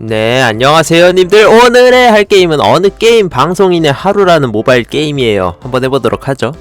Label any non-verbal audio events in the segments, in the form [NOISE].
네, 안녕하세요, 님들. 오늘의 할 게임은 어느 게임 방송인의 하루라는 모바일 게임이에요. 한번 해보도록 하죠.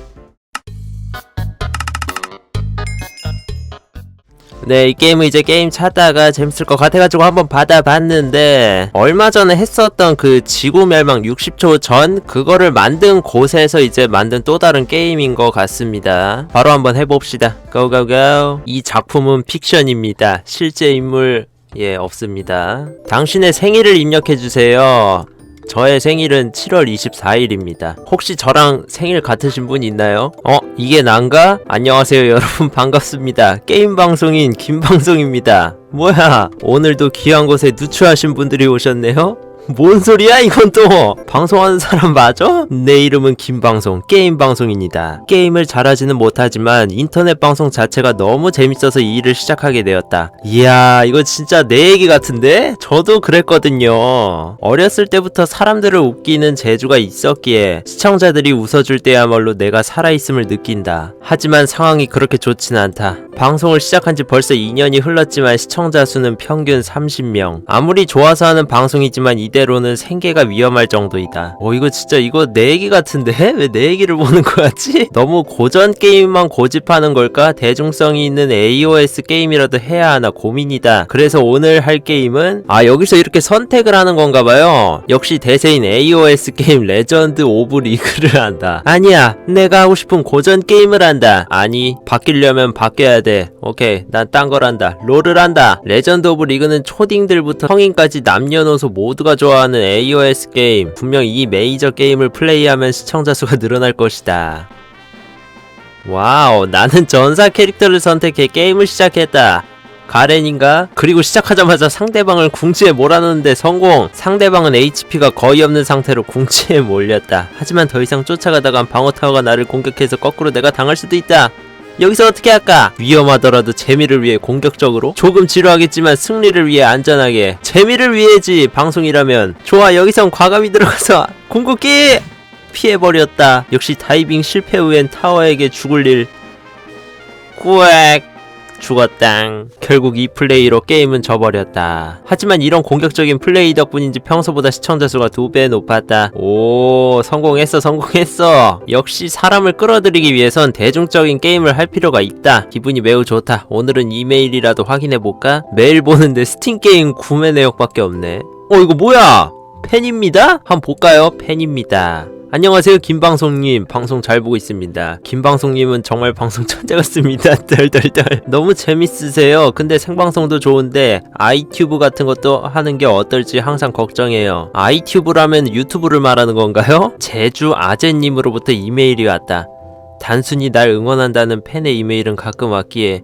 네, 이 게임은 이제 게임 찾다가 재밌을 것 같아가지고 한번 받아봤는데, 얼마 전에 했었던 그 지구 멸망 60초 전, 그거를 만든 곳에서 이제 만든 또 다른 게임인 것 같습니다. 바로 한번 해봅시다. 고고고. 이 작품은 픽션입니다. 실제 인물, 예, 없습니다. 당신의 생일을 입력해주세요. 저의 생일은 7월 24일입니다. 혹시 저랑 생일 같으신 분 있나요? 어, 이게 난가? 안녕하세요, [LAUGHS] 여러분. 반갑습니다. 게임 방송인 김방송입니다. 뭐야, 오늘도 귀한 곳에 누추하신 분들이 오셨네요? 뭔 소리야 이건 또? 방송하는 사람 맞아? 내 이름은 김방송 게임방송입니다. 게임을 잘하지는 못하지만 인터넷 방송 자체가 너무 재밌어서 이 일을 시작하게 되었다. 이야 이거 진짜 내 얘기 같은데? 저도 그랬거든요. 어렸을 때부터 사람들을 웃기는 재주가 있었기에 시청자들이 웃어줄 때야말로 내가 살아있음을 느낀다. 하지만 상황이 그렇게 좋진 않다. 방송을 시작한 지 벌써 2년이 흘렀지만 시청자 수는 평균 30명. 아무리 좋아서 하는 방송이지만 이대 로는 생계가 위험할 정도이다. 어 이거 진짜 이거 내 얘기 같은데 [LAUGHS] 왜 내 얘기를 보는 거 같지? [LAUGHS] 너무 고전 게임만 고집하는 걸까? 대중성이 있는 AOS 게임이라도 해야 하나 고민이다. 그래서 오늘 할 게임은 아 여기서 이렇게 선택을 하는 건가 봐요. 역시 대세인 AOS 게임 레전드 오브 리그를 한다. 아니야 내가 하고 싶은 고전 게임을 한다. 아니 바뀌려면 바뀌어야 돼. 오케이 난 딴 걸 한다. 롤을 한다. 레전드 오브 리그는 초딩들부터 성인까지 남녀노소 모두가 좋아 하는 AOS 게임. 분명 이 메이저 게임을 플레이하면 시청자 수가 [LAUGHS] 늘어날 것이다. 와우, 나는 전사 캐릭터를 선택해 게임을 시작했다. 가렌인가? 그리고 시작하자마자 상대방을 궁지에 몰아넣는데 성공! 상대방은 HP가 거의 없는 상태로 궁지에 몰렸다. 하지만 더 이상 쫓아가다간 방어타워가 나를 공격해서 거꾸로 내가 당할 수도 있다. 여기서 어떻게 할까? 위험하더라도 재미를 위해 공격적으로? 조금 지루하겠지만 승리를 위해 안전하게. 재미를 위해지, 방송이라면. 좋아, 여기선 과감히 들어가서 [LAUGHS] 궁극기! 피해버렸다. 역시 다이빙 실패 후엔 타워에게 죽을 일. 꾸액! 죽었당. 결국 이 플레이로 게임은 져버렸다. 하지만 이런 공격적인 플레이 덕분인지 평소보다 시청자 수가 두 배 높았다. 오, 성공했어, 성공했어. 역시 사람을 끌어들이기 위해선 대중적인 게임을 할 필요가 있다. 기분이 매우 좋다. 오늘은 이메일이라도 확인해볼까? 매일 보는데 스팀 게임 구매 내역밖에 없네. 어, 이거 뭐야? 팬입니다? 한번 볼까요? 팬입니다. 안녕하세요 김방송님. 방송 잘 보고 있습니다. 김방송님은 정말 방송 천재 같습니다. [LAUGHS] 덜덜덜. 너무 재밌으세요. 근데 생방송도 좋은데 아이튜브 같은 것도 하는 게 어떨지 항상 걱정해요. 아이튜브라면 유튜브를 말하는 건가요? 제주 아재님으로부터 이메일이 왔다. 단순히 날 응원한다는 팬의 이메일은 가끔 왔기에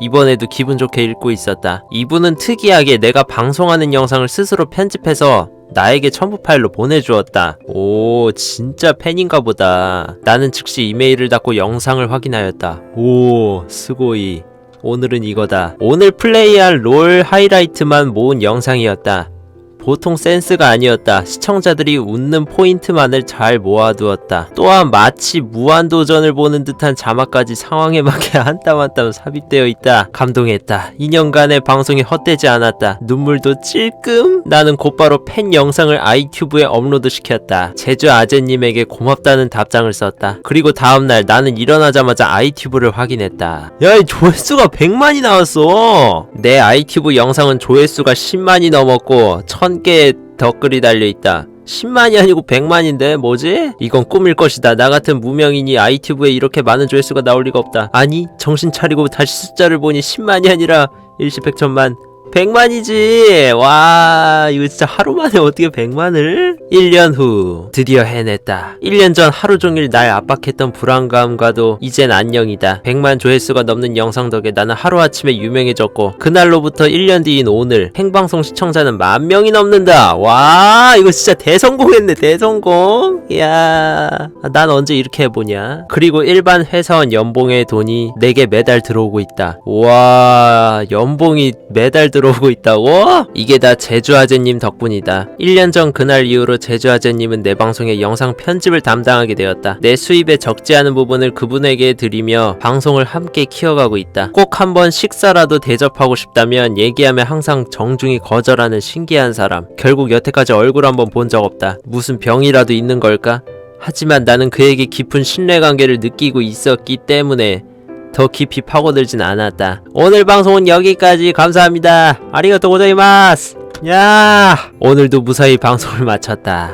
이번에도 기분 좋게 읽고 있었다. 이분은 특이하게 내가 방송하는 영상을 스스로 편집해서 나에게 첨부 파일로 보내주었다. 오, 진짜 팬인가 보다. 나는 즉시 이메일을 닫고 영상을 확인하였다. 오, 스고이. 오늘은 이거다. 오늘 플레이할 롤 하이라이트만 모은 영상이었다. 보통 센스가 아니었다. 시청자들이 웃는 포인트만을 잘 모아두었다. 또한 마치 무한도전을 보는 듯한 자막까지 상황에 맞게 [LAUGHS] 한 땀 한 땀 삽입되어 있다. 감동했다. 2년간의 방송이 헛되지 않았다. 눈물도 찔끔? 나는 곧바로 팬 영상을 아이튜브에 업로드 시켰다. 제주 아재님에게 고맙다는 답장을 썼다. 그리고 다음날 나는 일어나자마자 아이튜브를 확인했다. 야, 이 조회수가 100만이 나왔어! 내 아이튜브 영상은 조회수가 10만이 넘었고, 1000 개의 댓글이 달려있다. 10만이 아니고 100만인데 뭐지? 이건 꿈일 것이다. 나 같은 무명인이 아이튜브에 이렇게 많은 조회수가 나올 리가 없다. 아니 정신 차리고 다시 숫자를 보니 10만이 아니라 일시백천만 100만이지. 와 이거 진짜 하루 만에 어떻게 100만을? 1년 후 드디어 해냈다. 1년 전 하루 종일 날 압박했던 불안감과도 이젠 안녕이다. 100만 조회수가 넘는 영상 덕에 나는 하루아침에 유명해졌고 그날로부터 1년 뒤인 오늘 생방송 시청자는 만 명이 넘는다. 와 이거 진짜 대성공했네 대성공. 이야 난 언제 이렇게 해보냐. 그리고 일반 회사원 연봉의 돈이 내게 매달 들어오고 있다. 와 연봉이 매달 들어오고 있다고? 이게 다 제주 아재님 덕분이다. 1년 전 그날 이후로 제주 아재님은 내 방송의 영상 편집을 담당하게 되었다. 내 수입에 적지 않은 부분을 그분에게 드리며 방송을 함께 키워가고 있다. 꼭 한번 식사라도 대접하고 싶다면 얘기하면 항상 정중히 거절하는 신기한 사람. 결국 여태까지 얼굴 한번 본 적 없다. 무슨 병이라도 있는 걸까? 하지만 나는 그에게 깊은 신뢰 관계를 느끼고 있었기 때문에 더 깊이 파고들진 않았다. 오늘 방송은 여기까지 감사합니다. 아리가또 고자이마스. 야, 오늘도 무사히 방송을 마쳤다.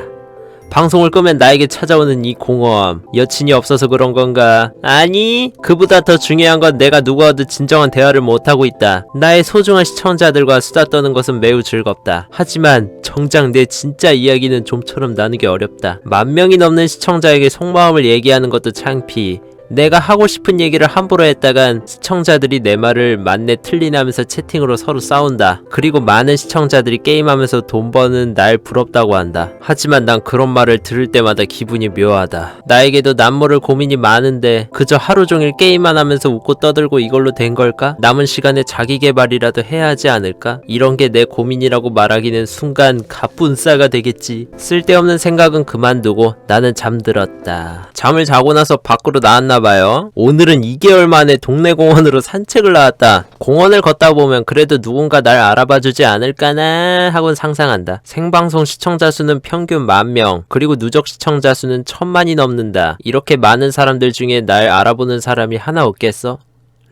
방송을 끄면 나에게 찾아오는 이 공허함 여친이 없어서 그런 건가? 아니 그보다 더 중요한 건 내가 누구와도 진정한 대화를 못하고 있다 나의 소중한 시청자들과 수다 떠는 것은 매우 즐겁다 하지만 정작 내 진짜 이야기는 좀처럼 나누기 어렵다 만 명이 넘는 시청자에게 속마음을 얘기하는 것도 창피 내가 하고 싶은 얘기를 함부로 했다간 시청자들이 내 말을 맞네 틀리나면서 채팅으로 서로 싸운다. 그리고 많은 시청자들이 게임하면서 돈 버는 날 부럽다고 한다. 하지만 난 그런 말을 들을 때마다 기분이 묘하다. 나에게도 남모를 고민이 많은데 그저 하루 종일 게임만 하면서 웃고 떠들고 이걸로 된 걸까? 남은 시간에 자기 개발이라도 해야 하지 않을까? 이런 게 내 고민이라고 말하기는 순간 갑분싸가 되겠지. 쓸데없는 생각은 그만두고 나는 잠들었다. 잠을 자고 나서 밖으로 나왔나 봐요. 오늘은 2개월 만에 동네 공원으로 산책을 나왔다. 공원을 걷다 보면 그래도 누군가 날 알아봐 주지 않을까나 하곤 상상한다. 생방송 시청자 수는 평균 만 명, 그리고 누적 시청자 수는 천만이 넘는다. 이렇게 많은 사람들 중에 날 알아보는 사람이 하나 없겠어?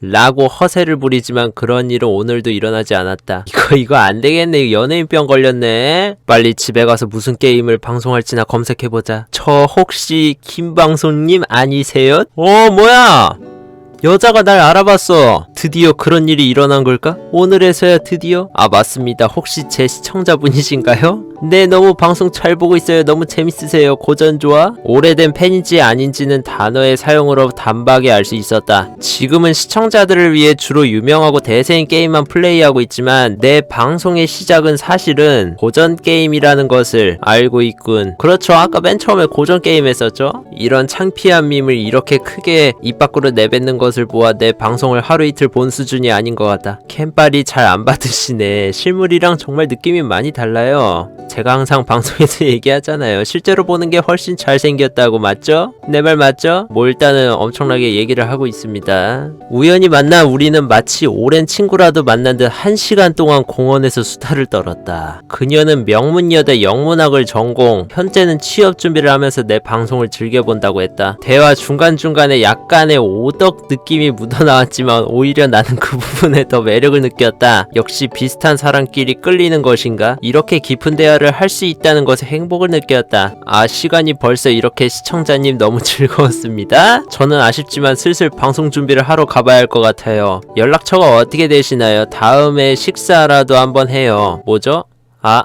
라고 허세를 부리지만 그런 일은 오늘도 일어나지 않았다. 이거 이거 안 되겠네. 연예인병 걸렸네. 빨리 집에 가서 무슨 게임을 방송할지나 검색해보자. 저 혹시 김방송님 아니세요? 어 뭐야? 여자가 날 알아봤어. 드디어 그런 일이 일어난 걸까? 오늘에서야 드디어? 아, 맞습니다. 혹시 제 시청자분이신가요? 네, 너무 방송 잘 보고 있어요. 너무 재밌으세요. 고전 좋아? 오래된 팬인지 아닌지는 단어의 사용으로 단박에 알 수 있었다. 지금은 시청자들을 위해 주로 유명하고 대세인 게임만 플레이하고 있지만 내 방송의 시작은 사실은 고전 게임이라는 것을 알고 있군. 그렇죠. 아까 맨 처음에 고전 게임 했었죠? 이런 창피한 밈을 이렇게 크게 입 밖으로 내뱉는 것을 보아 내 방송을 하루 이틀 본 수준이 아닌 것 같다. 캠빨이 잘 안 받으시네. 실물이랑 정말 느낌이 많이 달라요. 제가 항상 방송에서 [LAUGHS] 얘기하잖아요. 실제로 보는 게 훨씬 잘생겼다고 맞죠? 내 말 맞죠? 뭐 일단은 엄청나게 얘기를 하고 있습니다. 우연히 만나 우리는 마치 오랜 친구라도 만난 듯 한 시간 동안 공원에서 수다를 떨었다. 그녀는 명문여대 영문학을 전공, 현재는 취업 준비를 하면서 내 방송을 즐겨본다고 했다. 대화 중간중간에 약간의 오덕 느낌이 묻어나왔지만 오히려 나는 그 부분에 더 매력을 느꼈다. 역시 비슷한 사람끼리 끌리는 것인가? 이렇게 깊은 대화를 할 수 있다는 것에 행복을 느꼈다. 아, 시간이 벌써 이렇게 시청자님 너무 [LAUGHS] 즐거웠습니다. 저는 아쉽지만 슬슬 방송 준비를 하러 가봐야 할 것 같아요. 연락처가 어떻게 되시나요? 다음에 식사라도 한번 해요. 뭐죠? 아,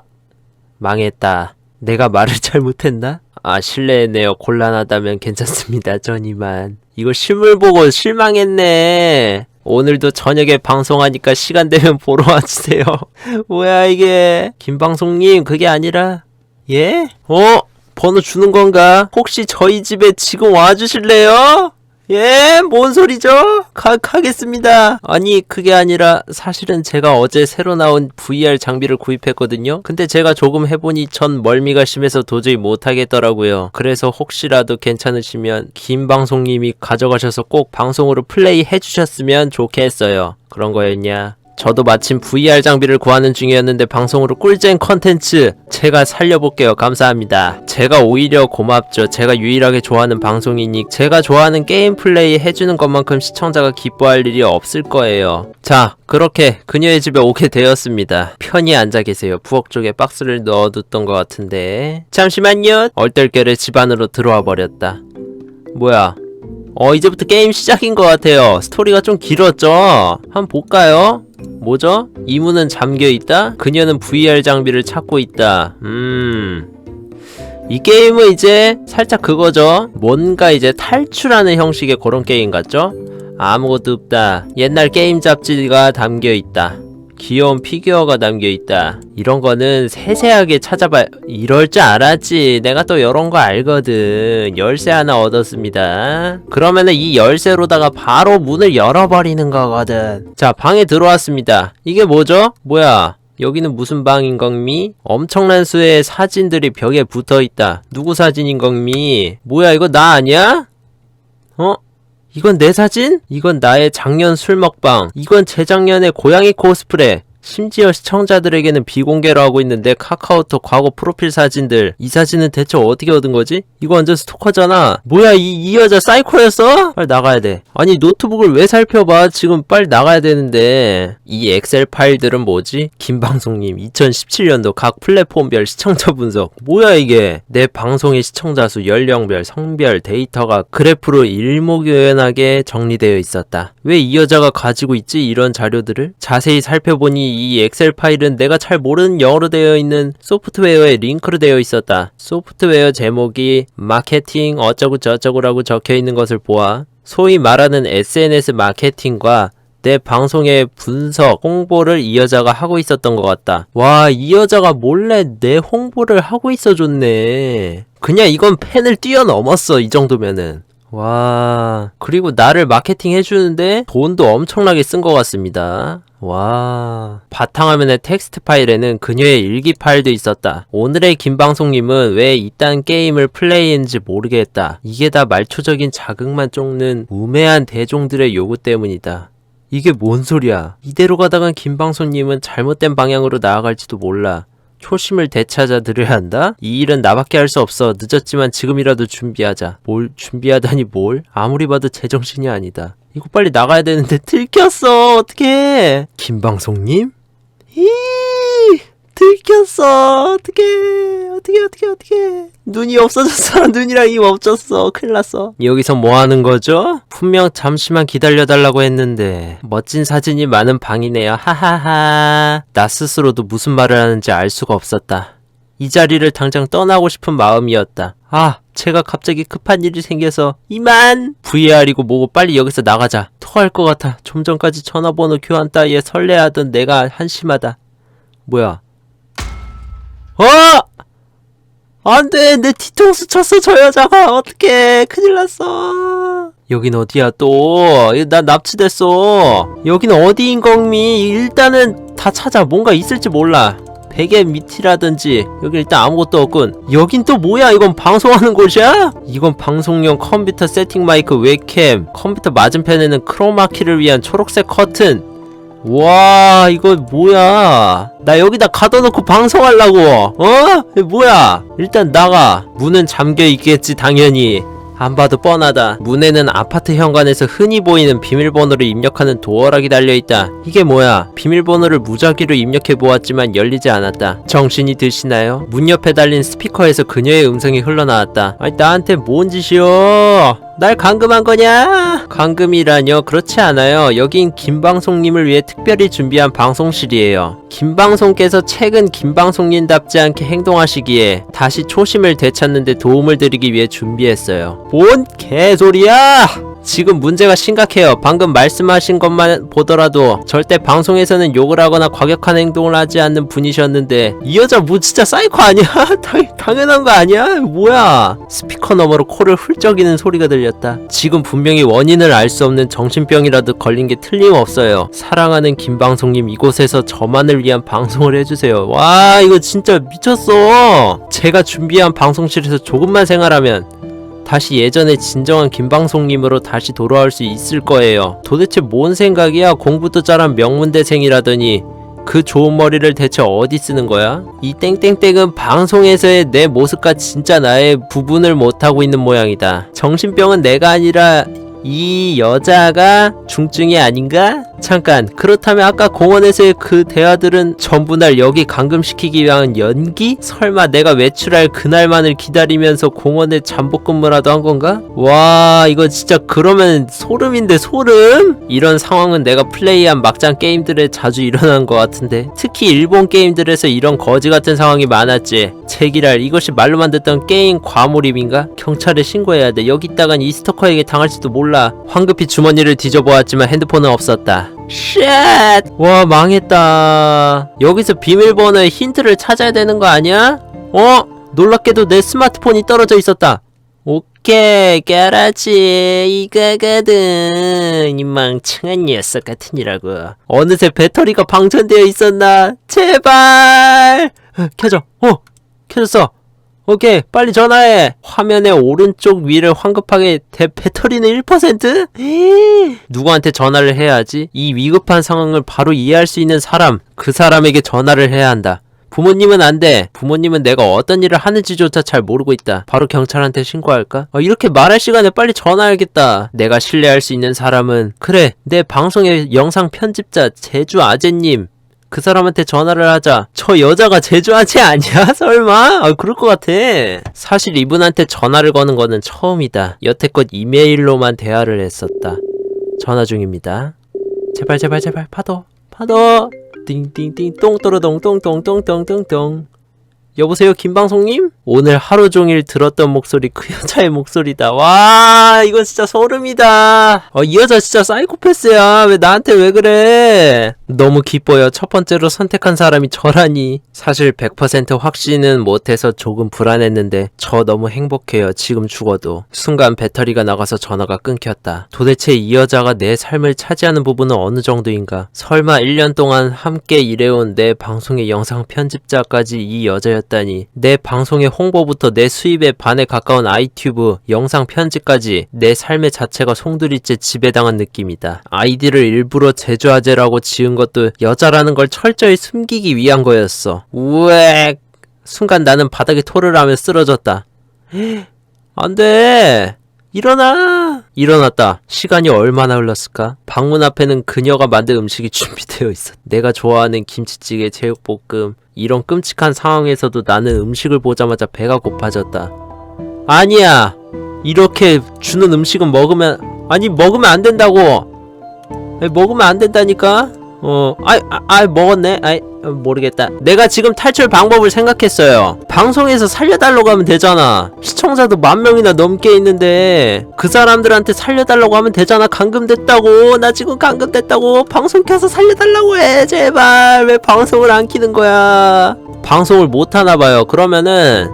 망했다. 내가 말을 [LAUGHS] 잘 못했나? 아, 실례했네요. 곤란하다면 괜찮습니다. 전 이만. 이거 실물 보고 실망했네. 오늘도 저녁에 방송하니까 시간 되면 보러 와주세요. [LAUGHS] 뭐야, 이게. 김방송님, 그게 아니라. 예? 어? 번호 주는 건가? 혹시 저희 집에 지금 와주실래요? 예? 뭔 소리죠? 가, 가겠습니다. 아니, 그게 아니라 사실은 제가 어제 새로 나온 VR 장비를 구입했거든요. 근데 제가 조금 해보니 전 멀미가 심해서 도저히 못하겠더라고요. 그래서 혹시라도 괜찮으시면 김방송님이 가져가셔서 꼭 방송으로 플레이 해주셨으면 좋겠어요. 그런 거였냐? 저도 마침 VR 장비를 구하는 중이었는데 방송으로 꿀잼 컨텐츠 제가 살려볼게요. 감사합니다. 제가 오히려 고맙죠. 제가 유일하게 좋아하는 방송이니 제가 좋아하는 게임 플레이 해주는 것만큼 시청자가 기뻐할 일이 없을 거예요. 자, 그렇게 그녀의 집에 오게 되었습니다. 편히 앉아 계세요. 부엌 쪽에 박스를 넣어뒀던 것 같은데. 잠시만요. 얼떨결에 집 안으로 들어와 버렸다. 뭐야? 어, 이제부터 게임 시작인 것 같아요. 스토리가 좀 길었죠? 한번 볼까요? 뭐죠? 이문은 잠겨 있다? 그녀는 VR 장비를 찾고 있다. 음. 이 게임은 이제 살짝 그거죠. 뭔가 이제 탈출하는 형식의 그런 게임 같죠? 아무것도 없다. 옛날 게임 잡지가 담겨 있다. 귀여운 피규어가 담겨있다. 이런 거는 세세하게 찾아봐. 이럴 줄 알았지. 내가 또 이런 거 알거든. 열쇠 하나 얻었습니다. 그러면은 이 열쇠로다가 바로 문을 열어버리는 거거든. 자, 방에 들어왔습니다. 이게 뭐죠? 뭐야? 여기는 무슨 방인 건미? 엄청난 수의 사진들이 벽에 붙어 있다. 누구 사진인 건미? 뭐야, 이거 나 아니야? 어? 이건 내 사진? 이건 나의 작년 술 먹방. 이건 재작년의 고양이 코스프레. 심지어 시청자들에게는 비공개로 하고 있는데 카카오톡 과거 프로필 사진들. 이 사진은 대체 어떻게 얻은 거지? 이거 완전 스토커잖아. 뭐야 이, 이 여자 사이코였어? 빨리 나가야 돼. 아니 노트북을 왜 살펴봐? 지금 빨리 나가야 되는데. 이 엑셀 파일들은 뭐지? 김방송님 2017년도 각 플랫폼별 시청자 분석. 뭐야 이게? 내 방송의 시청자 수 연령별 성별 데이터가 그래프로 일목요연하게 정리되어 있었다. 왜 이 여자가 가지고 있지 이런 자료들을? 자세히 살펴보니 이 엑셀 파일은 내가 잘 모르는 영어로 되어 있는 소프트웨어에 링크로 되어 있었다. 소프트웨어 제목이 마케팅 어쩌고 저쩌고라고 적혀 있는 것을 보아 소위 말하는 SNS 마케팅과 내 방송의 분석, 홍보를 이 여자가 하고 있었던 것 같다. 와, 이 여자가 몰래 내 홍보를 하고 있어 줬네. 그냥 이건 팬을 뛰어넘었어, 이 정도면은. 와, 그리고 나를 마케팅 해주는데 돈도 엄청나게 쓴 것 같습니다. 와, 바탕화면의 텍스트 파일에는 그녀의 일기 파일도 있었다. 오늘의 김방송님은 왜 이딴 게임을 플레이했는지 모르겠다. 이게 다 말초적인 자극만 쫓는 우매한 대종들의 요구 때문이다. 이게 뭔 소리야? 이대로 가다간 김방송님은 잘못된 방향으로 나아갈지도 몰라. 초심을 되찾아 드려야 한다? 이 일은 나밖에 할 수 없어. 늦었지만 지금이라도 준비하자. 뭘 준비하다니 뭘? 아무리 봐도 제정신이 아니다. 이거 빨리 나가야 되는데 들켰어. 어떡해. 김방송님? 이 들켰어. 어떡해. 어떡해 어떡해 어떡해. 눈이 없어졌어. [LAUGHS] 눈이랑 입 없어졌어. 큰일 났어. 여기서 뭐 하는 거죠? 분명 잠시만 기다려달라고 했는데 멋진 사진이 많은 방이네요. 하하하. 나 스스로도 무슨 말을 하는지 알 수가 없었다. 이 자리를 당장 떠나고 싶은 마음이었다. 아, 제가 갑자기 급한 일이 생겨서 이만 VR이고 뭐고 빨리 여기서 나가자. 토할 것 같아. 좀 전까지 전화번호 교환 따위에 설레하던 내가 한심하다. 뭐야? 어! 안 돼! 내 뒤통수 쳤어, 저 여자가! 어떡해! 큰일 났어! 여긴 어디야, 또? 나 납치됐어! 여긴 어디인 겁니? 일단은 다 찾아. 뭔가 있을지 몰라. 베개 밑이라든지 여기 일단 아무것도 없군 여긴 또 뭐야 이건 방송하는 곳이야? 이건 방송용 컴퓨터 세팅 마이크 웹캠 컴퓨터 맞은편에는 크로마키를 위한 초록색 커튼 와 이거 뭐야 나 여기다 가둬놓고 방송하려고 어? 뭐야 일단 나가 문은 잠겨 있겠지 당연히 안 봐도 뻔하다. 문에는 아파트 현관에서 흔히 보이는 비밀번호를 입력하는 도어락이 달려있다. 이게 뭐야? 비밀번호를 무작위로 입력해 보았지만 열리지 않았다. 정신이 드시나요? 문 옆에 달린 스피커에서 그녀의 음성이 흘러나왔다. 아니 나한테 뭔 짓이요? 날 감금한 거냐? 감금이라뇨? 그렇지 않아요. 여긴 김방송님을 위해 특별히 준비한 방송실이에요. 김방송께서 최근 김방송님답지 않게 행동하시기에 다시 초심을 되찾는데 도움을 드리기 위해 준비했어요. 뭔 개소리야! 지금 문제가 심각해요. 방금 말씀하신 것만 보더라도 절대 방송에서는 욕을 하거나 과격한 행동을 하지 않는 분이셨는데 이 여자 뭐 진짜 사이코 아니야? [LAUGHS] 당, 당연한 거 아니야? 뭐야? 스피커 너머로 코를 훌쩍이는 소리가 들렸다. 지금 분명히 원인을 알 수 없는 정신병이라도 걸린 게 틀림없어요. 사랑하는 김방송님 이곳에서 저만을 위한 방송을 해주세요. 와 이거 진짜 미쳤어. 제가 준비한 방송실에서 조금만 생활하면 다시 예전의 진정한 김방송님으로 다시 돌아올 수 있을 거예요. 도대체 뭔 생각이야? 공부도 잘한 명문대생이라더니 그 좋은 머리를 대체 어디 쓰는 거야? 이 땡땡땡은 방송에서의 내 모습과 진짜 나의 구분을 못하고 있는 모양이다. 정신병은 내가 아니라 이 여자가 중증이 아닌가? 잠깐 그렇다면 아까 공원에서의 그 대화들은 전부 날 여기 감금시키기 위한 연기? 설마 내가 외출할 그날만을 기다리면서 공원에 잠복 근무라도 한 건가? 와 이거 진짜 그러면 소름인데 소름? 이런 상황은 내가 플레이한 막장 게임들에 자주 일어난 것 같은데 특히 일본 게임들에서 이런 거지 같은 상황이 많았지 제기랄 이것이 말로만 듣던 게임 과몰입인가? 경찰에 신고해야 돼 여기 있다간 이 스토커에게 당할지도 몰라. 황급히 주머니를 뒤져보았지만 핸드폰은 없었다. 쉣! 와, 망했다. 여기서 비밀번호의 힌트를 찾아야 되는 거 아니야? 어? 놀랍게도 내 스마트폰이 떨어져 있었다. 오케이, 깨라지. 이거거든. 이 망청한 녀석 같으니라고. 어느새 배터리가 방전되어 있었나? 제발! 어, 켜져. 어, 켜졌어. 오케이, 빨리 전화해. 화면의 오른쪽 위를 황급하게 대 배터리는 1%? 에이, 누구한테 전화를 해야지? 이 위급한 상황을 바로 이해할 수 있는 사람, 그 사람에게 전화를 해야 한다. 부모님은 안 돼. 부모님은 내가 어떤 일을 하는지조차 잘 모르고 있다. 바로 경찰한테 신고할까? 어, 이렇게 말할 시간에 빨리 전화해야겠다. 내가 신뢰할 수 있는 사람은 그래. 내 방송의 영상 편집자 제주 아재님. 그 사람한테 전화를 하자. 저 여자가 제주 아재 아니야? [LAUGHS] 설마? 아, 그럴 것 같아. 사실 이분한테 전화를 거는 거는 처음이다. 여태껏 이메일로만 대화를 했었다. 전화 중입니다. 제발 제발 제발 파도 파도 띵띵띵 똥또르동 똥똥똥똥똥똥 여보세요 김방송님? 오늘 하루 종일 들었던 목소리 그 여자의 목소리다. 와 이거 진짜 소름이다. 어, 이 여자 진짜 사이코패스야. 왜 나한테 왜 그래? 너무 기뻐요. 첫 번째로 선택한 사람이 저라니. 사실 100% 확신은 못해서 조금 불안했는데 저 너무 행복해요 지금 죽어도. 순간 배터리가 나가서 전화가 끊겼다. 도대체 이 여자가 내 삶을 차지하는 부분은 어느 정도인가? 설마 1년 동안 함께 일해온 내 방송의 영상 편집자까지 이 여자였 다니 내 방송의 홍보부터 내 수입의 반에 가까운 아이튜브 영상 편집까지 내 삶의 자체가 송두리째 지배당한 느낌이다. 아이디를 일부러 제주아재라고 지은 것도 여자라는 걸 철저히 숨기기 위한 거였어. 우엑 순간 나는 바닥에 토를 하며 쓰러졌다. [GASPS] 안 돼 일어나! 일어났다. 시간이 얼마나 흘렀을까? 방문 앞에는 그녀가 만든 음식이 [LAUGHS] 준비되어 있었. 내가 좋아하는 김치찌개, 제육볶음. 이런 끔찍한 상황에서도 나는 음식을 보자마자 배가 고파졌다. 아니야! 이렇게 주는 음식은 먹으면, 아니, 먹으면 안 된다고! 먹으면 안 된다니까? 어, 아이, 아, 아이, 먹었네? 아이, 어, 모르겠다. 내가 지금 탈출 방법을 생각했어요. 방송에서 살려달라고 하면 되잖아. 시청자도 만 명이나 넘게 있는데, 그 사람들한테 살려달라고 하면 되잖아. 감금됐다고. 나 지금 감금됐다고. 방송 켜서 살려달라고 해. 제발. 왜 방송을 안 키는 거야? 방송을 못 하나봐요. 그러면은,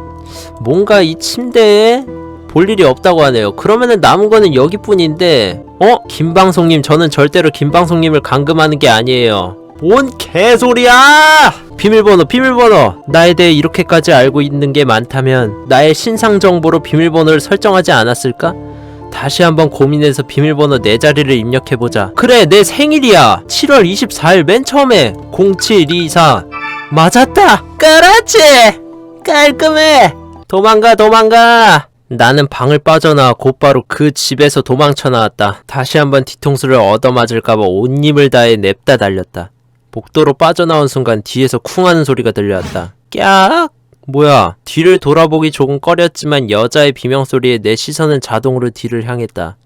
뭔가 이 침대에 볼 일이 없다고 하네요. 그러면은 남은 거는 여기뿐인데, 어? 김방송님, 저는 절대로 김방송님을 감금하는 게 아니에요. 뭔 개소리야! 비밀번호, 비밀번호! 나에 대해 이렇게까지 알고 있는 게 많다면, 나의 신상 정보로 비밀번호를 설정하지 않았을까? 다시 한번 고민해서 비밀번호 네 자리를 입력해보자. 그래, 내 생일이야! 7월 24일 맨 처음에 0724. 맞았다! 그렇지! 깔끔해! 도망가, 도망가! 나는 방을 빠져나와 곧바로 그 집에서 도망쳐 나왔다. 다시 한번 뒤통수를 얻어맞을까봐 온 힘을 다해 냅다 달렸다. 복도로 빠져나온 순간 뒤에서 쿵하는 소리가 들려왔다. 깍! 뭐야? 뒤를 돌아보기 조금 꺼렸지만 여자의 비명소리에 내 시선은 자동으로 뒤를 향했다.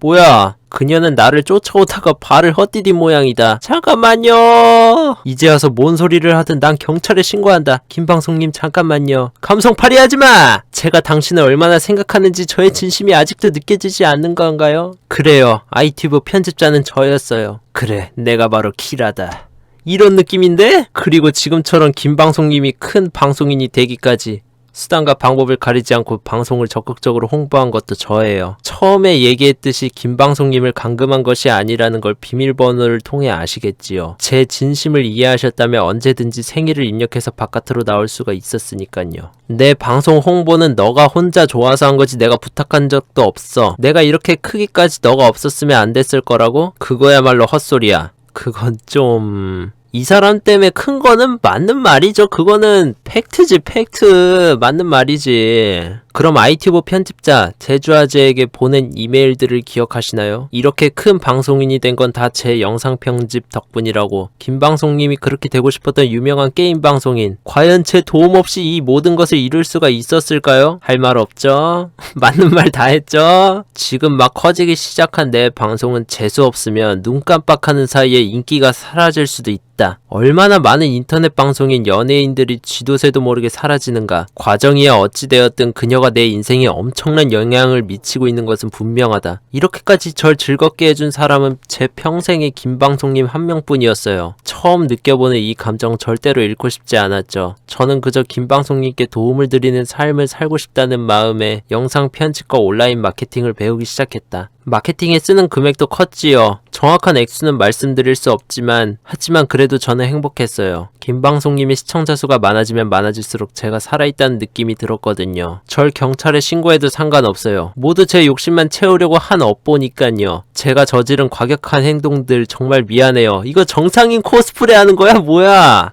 뭐야? 그녀는 나를 쫓아오다가 발을 헛디딘 모양이다. 잠깐만요. 이제 와서 뭔 소리를 하든 난 경찰에 신고한다. 김방송님 잠깐만요. 감성팔이 하지 마. 제가 당신을 얼마나 생각하는지 저의 진심이 아직도 느껴지지 않는 건가요? 그래요. 아이튜브 편집자는 저였어요. 그래, 내가 바로 키라다. 이런 느낌인데? 그리고 지금처럼 김방송님이 큰 방송인이 되기까지 수단과 방법을 가리지 않고 방송을 적극적으로 홍보한 것도 저예요. 처음에 얘기했듯이 김방송님을 감금한 것이 아니라는 걸 비밀번호를 통해 아시겠지요. 제 진심을 이해하셨다면 언제든지 생일을 입력해서 바깥으로 나올 수가 있었으니까요. 내 방송 홍보는 너가 혼자 좋아서 한 거지 내가 부탁한 적도 없어. 내가 이렇게 크기까지 너가 없었으면 안 됐을 거라고? 그거야말로 헛소리야. 그건 좀... 이 사람 때문에 큰 거는 맞는 말이죠. 그거는 팩트지, 팩트. 맞는 말이지. 그럼 아이튜브 편집자 제주아재에게 보낸 이메일들을 기억하시나요? 이렇게 큰 방송인이 된 건 다 제 영상 편집 덕분이라고. 김방송님이 그렇게 되고 싶었던 유명한 게임 방송인. 과연 제 도움 없이 이 모든 것을 이룰 수가 있었을까요? 할 말 없죠? [LAUGHS] 맞는 말 다 했죠? 지금 막 커지기 시작한 내 방송은 재수 없으면 눈 깜빡하는 사이에 인기가 사라질 수도 있다. 싶다. 얼마나 많은 인터넷 방송인 연예인들이 쥐도새도 모르게 사라지는가. 과정이야 어찌되었든 그녀가 내 인생에 엄청난 영향을 미치고 있는 것은 분명하다. 이렇게까지 절 즐겁게 해준 사람은 제 평생의 김방송님 한 명뿐이었어요. 처음 느껴보는 이 감정 절대로 잃고 싶지 않았죠. 저는 그저 김방송님께 도움을 드리는 삶을 살고 싶다는 마음에 영상 편집과 온라인 마케팅을 배우기 시작했다. 마케팅에 쓰는 금액도 컸지요. 정확한 액수는 말씀드릴 수 없지만, 하지만 그래도 저는 행복했어요. 김방송님의 시청자 수가 많아지면 많아질수록 제가 살아있다는 느낌이 들었거든요. 절 경찰에 신고해도 상관없어요. 모두 제 욕심만 채우려고 한 업보니깐요. 제가 저지른 과격한 행동들 정말 미안해요. 이거 정상인 코스프레 하는 거야? 뭐야?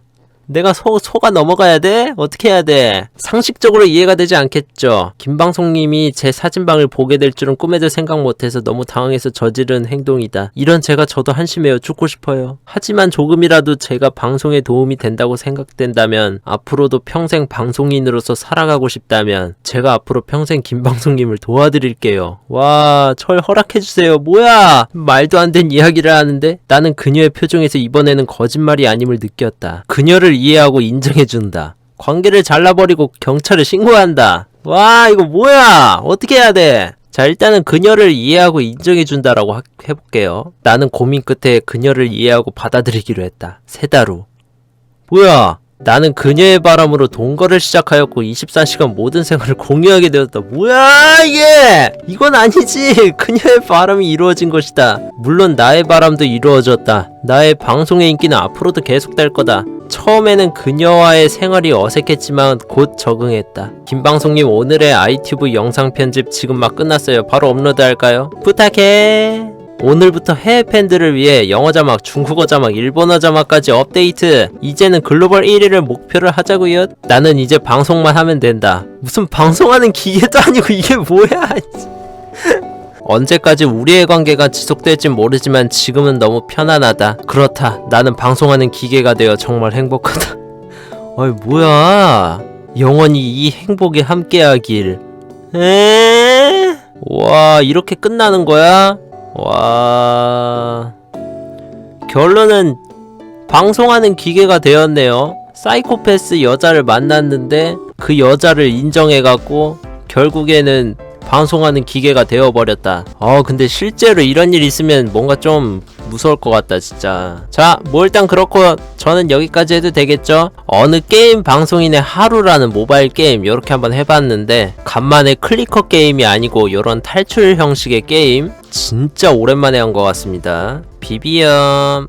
내가 소, 소가 넘어가야 돼? 어떻게 해야 돼? 상식적으로 이해가 되지 않겠죠. 김방송님이 제 사진방을 보게 될 줄은 꿈에도 생각 못해서 너무 당황해서 저지른 행동이다. 이런 제가 저도 한심해요. 죽고 싶어요. 하지만 조금이라도 제가 방송에 도움이 된다고 생각된다면 앞으로도 평생 방송인으로서 살아가고 싶다면 제가 앞으로 평생 김방송님을 도와드릴게요. 와, 절 허락해주세요. 뭐야? 말도 안 된 이야기를 하는데 나는 그녀의 표정에서 이번에는 거짓말이 아님을 느꼈다. 그녀를 이해하고 인정해준다. 관계를 잘라버리고 경찰에 신고한다. 와, 이거 뭐야? 어떻게 해야 돼? 자, 일단은 그녀를 이해하고 인정해준다라고 하- 해볼게요. 나는 고민 끝에 그녀를 이해하고 받아들이기로 했다. 세 달 후. 뭐야? 나는 그녀의 바람으로 동거를 시작하였고 24시간 모든 생활을 공유하게 되었다. 뭐야 이게? 이건 아니지. [LAUGHS] 그녀의 바람이 이루어진 것이다. 물론 나의 바람도 이루어졌다. 나의 방송의 인기는 앞으로도 계속될 거다. 처음에는 그녀와의 생활이 어색했지만 곧 적응했다. 김방송님 오늘의 아이튜브 영상 편집 지금 막 끝났어요. 바로 업로드 할까요? 부탁해. 오늘부터 해외 팬들을 위해 영어 자막, 중국어 자막, 일본어 자막까지 업데이트. 이제는 글로벌 1위를 목표를 하자고요. 나는 이제 방송만 하면 된다. 무슨 방송하는 기계도 [LAUGHS] 아니고 이게 뭐야? [LAUGHS] 언제까지 우리의 관계가 지속될진 모르지만 지금은 너무 편안하다. 그렇다. 나는 방송하는 기계가 되어 정말 행복하다. [LAUGHS] 어이 뭐야? 영원히 이 행복에 함께하길. 에? 와 이렇게 끝나는 거야? 와 결론은 방송하는 기계가 되었네요. 사이코패스 여자를 만났는데 그 여자를 인정해갖고 결국에는 방송하는 기계가 되어버렸다. 어, 근데 실제로 이런 일 있으면 뭔가 좀 무서울 것 같다, 진짜. 자, 뭐 일단 그렇고 저는 여기까지 해도 되겠죠? 어느 게임 방송인의 하루라는 모바일 게임 요렇게 한번 해봤는데 간만에 클리커 게임이 아니고 요런 탈출 형식의 게임 진짜 오랜만에 한 것 같습니다. 비비엄.